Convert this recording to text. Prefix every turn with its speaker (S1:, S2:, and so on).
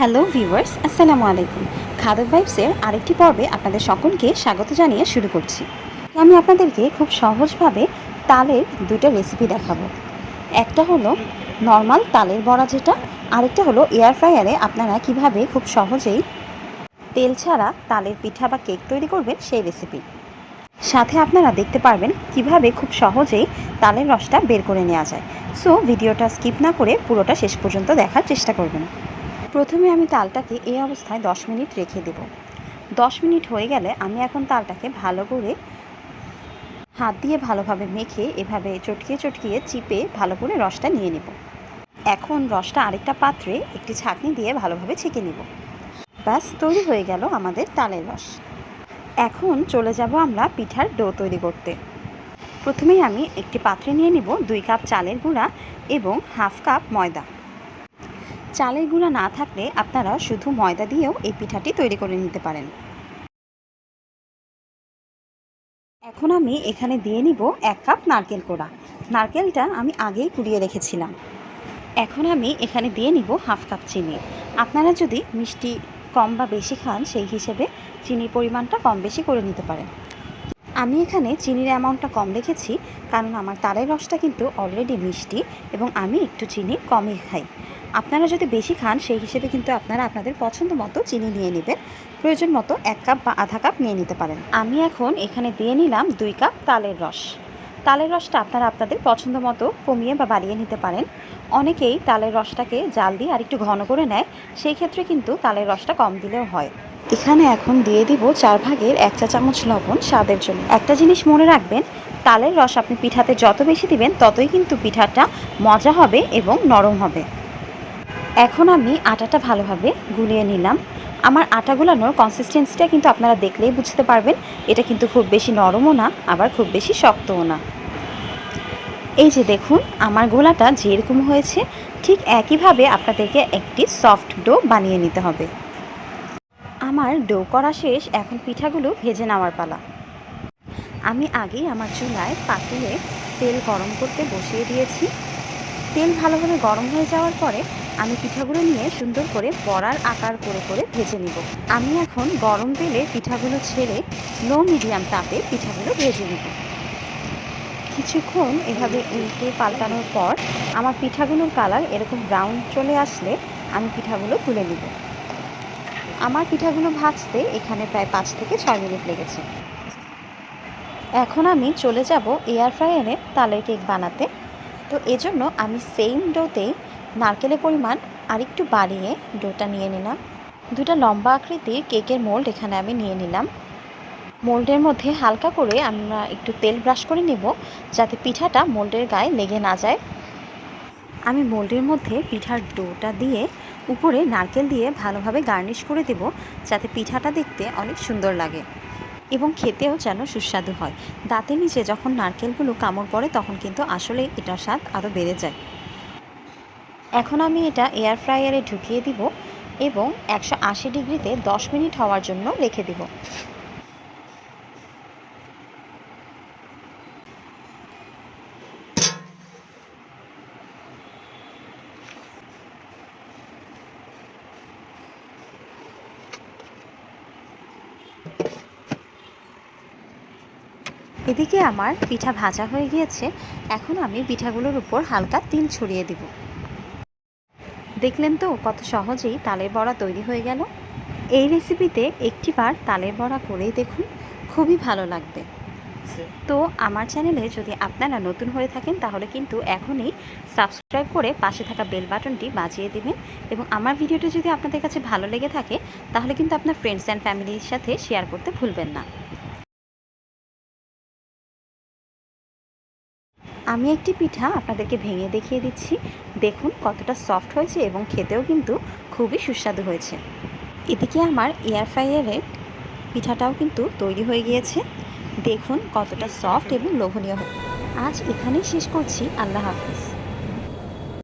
S1: Hello viewers আসসালামু আলাইকুম খাদক ভাইবসের আরেকটি পর্বে আপনাদের সকলকে স্বাগত জানিয়ে শুরু করছি। আমি আপনাদেরকে খুব সহজভাবে তালের দুটো রেসিপি দেখাবো। একটা হলো নর্মাল তালের বড়া যেটা, আরেকটা হলো এয়ার ফ্রায়ারে আপনারা কীভাবে খুব সহজেই তেল ছাড়া তালের পিঠা বা কেক তৈরি করবেন সেই রেসিপি সাথে আপনারা দেখতে পারবেন কীভাবে খুব সহজেই তালের রসটা বের করে নেওয়া যায়। সো ভিডিওটা স্কিপ না করে পুরোটা শেষ পর্যন্ত দেখার চেষ্টা করবেন। প্রথমে আমি তালটাকে এই অবস্থায় 10 মিনিট রেখে দেব। 10 মিনিট হয়ে গেলে আমি এখন তালটাকে ভালো করে হাত দিয়ে ভালোভাবে মেখে এভাবে চটকিয়ে চটকিয়ে চিপে ভালো করে রসটা নিয়ে নেব। এখন রসটা আরেকটা পাত্রে একটি ছাঁকনি দিয়ে ভালোভাবে ছেঁকে নেব। ব্যাস, তৈরি হয়ে গেল আমাদের তালের রস। এখন চলে যাব আমরা পিঠার ডো তৈরি করতে। প্রথমেই আমি একটি পাত্রে নিয়ে নিব দুই কাপ চালের গুঁড়া এবং হাফ কাপ ময়দা। চালের গুঁড়া না থাকলে আপনারা শুধু ময়দা দিয়েও এই পিঠাটি তৈরি করে নিতে পারেন। এখন আমি এখানে দিয়ে নিব এক কাপ নারকেল কোড়া। নারকেলটা আমি আগেই কুড়িয়ে রেখেছিলাম। এখন আমি এখানে দিয়ে নিব হাফ কাপ চিনি। আপনারা যদি মিষ্টি কম বা বেশি খান, সেই হিসেবে চিনির পরিমাণটা কম বেশি করে নিতে পারেন। আমি এখানে চিনির অ্যামাউন্টটা কম রেখেছি, কারণ আমার তালের রসটা কিন্তু অলরেডি মিষ্টি এবং আমি একটু চিনি কমই খাই। আপনারা যদি বেশি খান, সেই হিসেবে কিন্তু আপনারা আপনাদের পছন্দ মতো চিনি নিয়ে নেবেন। প্রয়োজন মতো এক কাপ বা আধা কাপ নিয়ে নিতে পারেন। আমি এখন এখানে দিয়ে নিলাম দুই কাপ তালের রস। তালের রসটা আপনারা আপনাদের পছন্দ মতো কমিয়ে বা বাড়িয়ে নিতে পারেন। অনেকেই তালের রসটাকে জাল দিয়ে আর একটু ঘন করে নেয়, সেই ক্ষেত্রে কিন্তু তালের রসটা কম দিলেও হয়। এখানে এখন দিয়ে দিব চার ভাগের এক চা চামচ লবণ স্বাদের জন্য। একটা জিনিস মনে রাখবেন, তালের রস আপনি পিঠাতে যত বেশি দিবেন, ততই কিন্তু পিঠাটা মজা হবে এবং নরম হবে। এখন আমি আটাটা ভালোভাবে গুলিয়ে নিলাম। আমার আটা গুলানোর কনসিস্টেন্সিটা কিন্তু আপনারা দেখলেই বুঝতে পারবেন, এটা কিন্তু খুব বেশি নরমও না, আবার খুব বেশি শক্তও না। এই যে দেখুন, আমার গোলাটা যেরকম হয়েছে, ঠিক একইভাবে আপনাদেরকে একটি সফট ডো বানিয়ে নিতে হবে। আমার ডো করা শেষ, এখন পিঠাগুলো ভেজে নেওয়ার পালা। আমি আগেই আমার চুলায় পাতিলে তেল গরম করতে বসিয়ে দিয়েছি। তেল ভালোভাবে গরম হয়ে যাওয়ার পরে আমি পিঠাগুলো নিয়ে সুন্দর করে বড়ার আকার করে করে ভেজে নিব। আমি এখন গরম তেলে পিঠাগুলো ছেড়ে লো মিডিয়াম তাপে পিঠাগুলো ভেজে নিব। কিছুক্ষণ এভাবে উল্টে পাল্টানোর পর আমার পিঠাগুলোর কালার এরকম ব্রাউন চলে আসলে আমি পিঠাগুলো তুলে নিব। আমার পিঠাগুলো ভাজতে এখানে প্রায় পাঁচ থেকে ছয় মিনিট লেগেছে। এখন আমি চলে যাব এয়ার ফ্রায়ারে তালের কেক বানাতে। তো এজন্য আমি সেম ডোতেই নারকেলের পরিমাণ আরেকটু বাড়িয়ে ডোটা নিয়ে নিলাম। দুটা লম্বা আকৃতির কেকের মোল্ড এখানে আমি নিয়ে নিলাম। মোল্ডের মধ্যে হালকা করে আমরা একটু তেল ব্রাশ করে নেব যাতে পিঠাটা মোল্ডের গায়ে লেগে না যায়। আমি মোল্ডের মধ্যে পিঠার ডোটা দিয়ে উপরে নারকেল দিয়ে ভালোভাবে গার্নিশ করে দেব, যাতে পিঠাটা দেখতে অনেক সুন্দর লাগে এবং খেতেও যেন সুস্বাদু হয়। দাঁতের নিচে যখন নারকেলগুলো কামড় পড়ে, তখন কিন্তু আসলে এটার স্বাদ আরও বেড়ে যায়। এখন আমি এটা এয়ার ফ্রায়ারে ঢুকিয়ে দিব এবং একশো আশি ডিগ্রিতে দশ মিনিট হওয়ার জন্য রেখে দিব। এদিকে আমার পিঠা ভাজা হয়ে গিয়েছে, এখন আমি পিঠাগুলোর উপর হালকা তিল ছড়িয়ে দিব। দেখলেন তো কত সহজেই তালের বড়া তৈরি হয়ে গেল। এই রেসিপিতে একটিবার তালের বড়া করেই দেখুন, খুবই ভালো লাগবে। তো আমার চ্যানেলে যদি আপনারা নতুন হয়ে থাকেন, তাহলে কিন্তু এখনই সাবস্ক্রাইব করে পাশে থাকা বেল বাটনটি বাজিয়ে দেবেন এবং আমার ভিডিওটি যদি আপনাদের কাছে ভালো লেগে থাকে, তাহলে কিন্তু আপনার ফ্রেন্ডস অ্যান্ড ফ্যামিলির সাথে শেয়ার করতে ভুলবেন না। আমি একটি পিঠা আপনাদেরকে ভেঙে দেখিয়ে দিচ্ছি। দেখুন কতটা সফট হয়েছে এবং খেতেও কিন্তু খুবই সুস্বাদু হয়েছে। এদিকে আমার এয়ার ফ্রাইয়ারের পিঠাটাও কিন্তু তৈরি হয়ে গিয়েছে। দেখুন কতটা সফট এবং লোভনীয় আজ এখানেই শেষ করছি। আল্লাহ হাফিজ।